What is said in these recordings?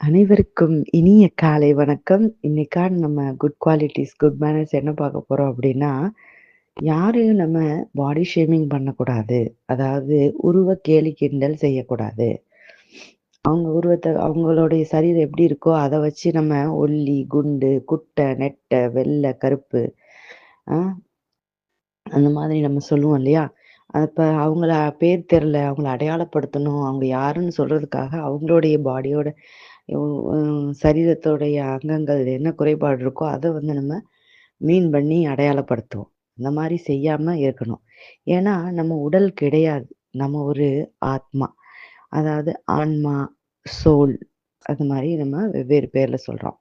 அனைவருக்கும் இனிய காலை வணக்கம். இன்னைக்கான நம்ம குட் குவாலிட்டிஸ் குட் மேனர்ஸ் என்ன பார்க்க போறோம் அப்படின்னா, யாரையும் நம்ம பாடி ஷேமிங் பண்ணக்கூடாது. அதாவது உருவ கேலி கிண்டல் செய்யக்கூடாது. அவங்க உருவத்தை அவங்களுடைய சரீரம் எப்படி இருக்கோ, அதை வச்சு நம்ம ஒல்லி, குண்டு, குட்டை, நெட்டை, வெள்ளை, கருப்பு அந்த மாதிரி நம்ம சொல்லுவோம் இல்லையா? அப்ப அவங்கள பேர் தெரில அவங்கள அடையாளப்படுத்தணும், அவங்க யாருன்னு சொல்றதுக்காக அவங்களுடைய பாடியோட சரீரத்தோடைய அங்கங்கள் என்ன குறைபாடு இருக்கோ, அதை வந்து நம்ம மீன் பண்ணி அடையாளப்படுத்துவோம். இந்த மாதிரி செய்யாமல் இருக்கணும். ஏன்னா, நம்ம உடல் கிடையாது. நம்ம ஒரு ஆத்மா. அதாவது ஆன்மா, சோல் அது மாதிரி நம்ம வெவ்வேறு பேரில் சொல்கிறோம்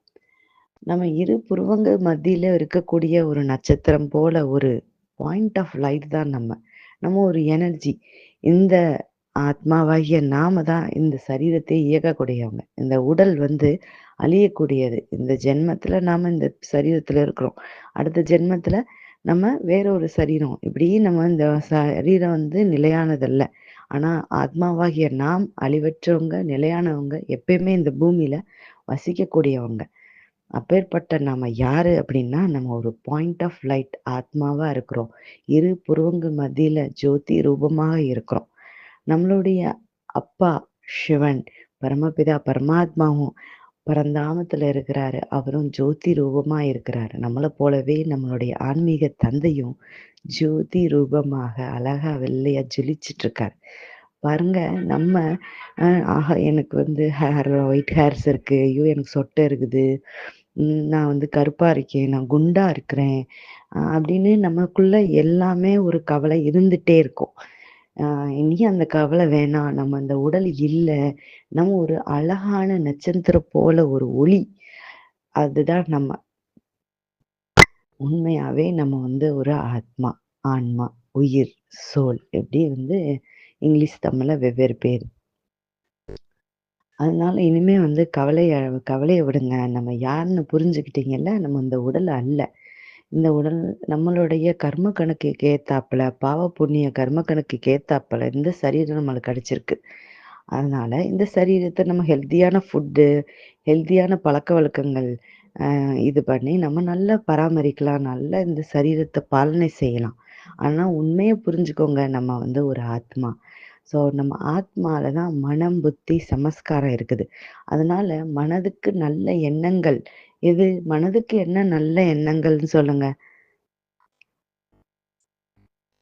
நம்ம இரு புருவங்கள் மத்தியில் இருக்கக்கூடிய ஒரு நட்சத்திரம் போல ஒரு பாயிண்ட் ஆஃப் லைட் தான் நம்ம. நம்ம ஒரு எனர்ஜி. இந்த ஆத்மாவாகிய நாம தான் இந்த சரீரத்தை இயக்கக்கூடியவங்க. இந்த உடல் வந்து அழியக்கூடியது. இந்த ஜென்மத்தில் நாம இந்த சரீரத்தில் இருக்கிறோம். அடுத்த ஜென்மத்தில் நம்ம வேற ஒரு சரீரம். இப்படி நம்ம இந்த சரீரம் வந்து நிலையானதல்ல. ஆனா, ஆத்மாவாகிய நாம் அழிவற்றவங்க, நிலையானவங்க, எப்பயுமே இந்த பூமியில வசிக்கக்கூடியவங்க. அப்பேற்பட்ட நாம யாரு அப்படின்னா, நம்ம ஒரு பாயிண்ட் ஆஃப் லைட் ஆத்மாவா இருக்கிறோம். இரு புருவங்கள் மத்தியில ஜோதி ரூபமாக இருக்கிறோம். நம்மளுடைய அப்பா சிவன், பரமபிதா பரமாத்மாவும் பரந்தாமத்தில் இருக்கிறாரு. அவரும் ஜோதி ரூபமாக இருக்கிறாரு. நம்மளை போலவே நம்மளுடைய ஆன்மீக தந்தையும் ஜோதி ரூபமாக அழகா வெள்ளையா ஜொலிச்சிட்டு இருக்காரு. பாருங்க நம்ம அ ஆஹா எனக்கு வந்து ஹேர் ஒயிட் ஹேர்ஸ் இருக்கு. ஐயோ! எனக்கு சொட்டை இருக்குது. நான் வந்து கருப்பா இருக்கேன். நான் குண்டா இருக்கிறேன். அப்படின்னு நமக்குள்ள எல்லாமே ஒரு கவலை இருந்துட்டே இருக்கும். இனி அந்த கவலை வேணாம். நம்ம அந்த உடல் இல்ல. நம்ம ஒரு அழகான நட்சத்திரம் போல ஒரு ஒளி. அதுதான் நம்ம. உண்மையாவே நம்ம வந்து ஒரு ஆத்மா, ஆன்மா, உயிர், சோல் எப்படி வந்து இங்கிலீஷ், தமிழ்ல வெவ்வேறு பேர் அதனால இனிமே வந்து கவலைய கவலையை விடுங்க. நம்ம யாருன்னு புரிஞ்சுக்கிட்டீங்கல்ல? நம்ம இந்த உடல் அல்ல. இந்த உடல் நம்மளுடைய கர்ம கணக்குக்கு ஏத்தாப்புல, பாவ புண்ணிய கர்ம கணக்குக்கு ஏத்தாப்புல இந்த சரீரம் நம்மளுக்கு கிடைச்சிருக்கு. அதனால இந்த சரீரத்தை நம்ம ஹெல்த்தியான ஃபுட்டு, ஹெல்த்தியான பழக்கவழக்கங்கள் வழக்கங்கள் இது பண்ணி நம்ம நல்லா பராமரிக்கலாம். நல்லா இந்த சரீரத்தை பாலனை செய்யலாம். ஆனால் உண்மையை புரிஞ்சுக்கோங்க. நம்ம வந்து ஒரு ஆத்மா. ஸோ நம்ம ஆத்மாவில் தான் மனம், புத்தி, சமஸ்காரம் இருக்குது. அதனால மனதுக்கு நல்ல எண்ணங்கள் எது? மனதுக்கு என்ன நல்ல எண்ணங்கள்னு சொல்லுங்க?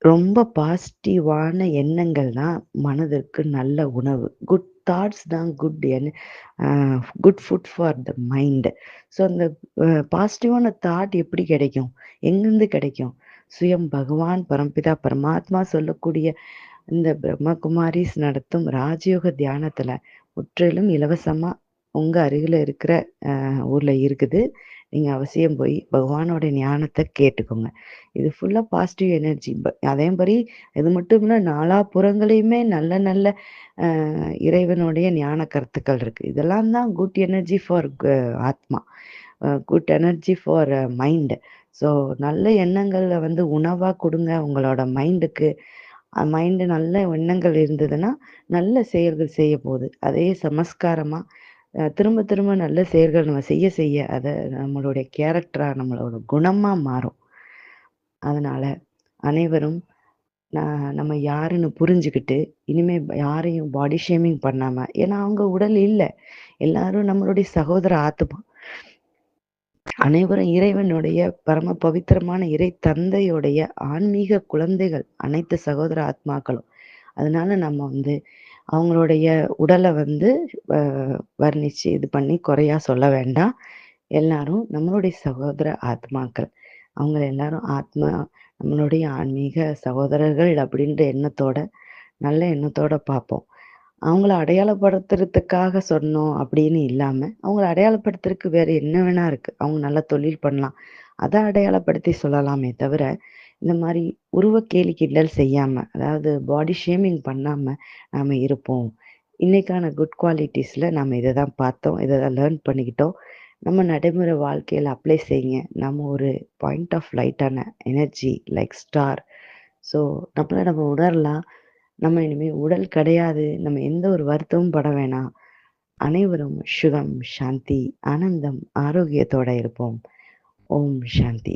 ரொம்ப பாசிட்டிவான எண்ணங்கள் தான் மனதிற்கு நல்ல உணவு. குட் தாட்ஸ் தான் good N good food for the mind. So அந்த பாசிட்டிவான தாட் எப்படி கிடைக்கும்? எங்கேருந்து கிடைக்கும்? சுயம் பகவான் பரம்பிதா பரமாத்மா சொல்லக்கூடிய இந்த பிரம்மகுமாரிஸ் நடத்தும் ராஜயோக தியானத்துல முற்றிலும் இலவசமா உங்க அருகில இருக்கிற ஊரில் ஊர்ல இருக்குது. நீங்க அவசியம் போய் பகவானோட ஞானத்தை கேட்டுக்கோங்க. இது ஃபுல்லா பாசிட்டிவ் எனர்ஜி. அதே மாதிரி இது மட்டும் இல்லை நாலா புறங்களையுமே நல்ல நல்ல இறைவனுடைய ஞான கருத்துக்கள் இருக்கு. இதெல்லாம் தான் குட் எனர்ஜி ஃபார் ஆத்மா. Good energy for mind. So நல்ல எண்ணங்களை வந்து உணவாக கொடுங்க உங்களோட மைண்டுக்கு. மைண்டு நல்ல எண்ணங்கள் இருந்ததுன்னா, நல்ல செயல்கள் செய்ய போகுது. அதே சமஸ்காரமாக திரும்ப திரும்ப நல்ல செயல்கள் நம்ம செய்ய செய்ய அதை நம்மளுடைய கேரக்டராக நம்மளோட குணமாக மாறும். அதனால் அனைவரும் நம்ம யாருன்னு புரிஞ்சுக்கிட்டு இனிமே யாரையும் பாடி ஷேமிங் பண்ணாமல் ஏன்னா அவங்க உடல் இல்லை எல்லாரும் நம்மளுடைய சகோதர ஆத்துமா அனைவரும் இறைவனுடைய பரம பவித்திரமான இறை தந்தையுடைய ஆன்மீக குழந்தைகள். அனைத்து சகோதர ஆத்மாக்களும். அதனால நம்ம வந்து அவங்களுடைய உடலை வந்து வர்ணிச்சு இது பண்ணி குறையா சொல்ல வேண்டாம். எல்லாரும் நம்மளுடைய சகோதர ஆத்மாக்கள். அவங்க எல்லாரும் ஆத்மா நம்மளுடைய ஆன்மீக சகோதரர்கள் அப்படின்ற எண்ணத்தோட, நல்ல எண்ணத்தோட பார்ப்போம். அவங்கள அடையாளப்படுத்துறதுக்காக சொன்னோம் அப்படின்னு இல்லாம, அவங்கள அடையாளப்படுத்துறதுக்கு வேற என்ன வேணா இருக்கு. அவங்க நல்ல தொழில் பண்ணலாம். அதை அடையாளப்படுத்தி சொல்லலாமே தவிர, இந்த மாதிரி உருவ கேலி கிண்டல் செய்யாம, அதாவது பாடி ஷேமிங் பண்ணாம நாம இருப்போம். இன்னைக்கான குட் குவாலிட்டிஸில் நாம இதை தான் பார்த்தோம். இதை தான் லேர்ன் பண்ணிக்கிட்டோம். நம்ம நடைமுறை வாழ்க்கையில் அப்ளை செய்யுங்க. நம்ம ஒரு பாயிண்ட் ஆஃப் லைட்டான எனர்ஜி லைக் ஸ்டார். ஸோ நம்மளை நம்ம உணரலாம். நம்ம இனிமே உடல் கிடையாது. நம்ம எந்த ஒரு வருத்தமும் பட வேணாம். அனைவரும் சுகம் சாந்தி ஆனந்தம் ஆரோக்கியத்தோட இருப்போம். ஓம் சாந்தி.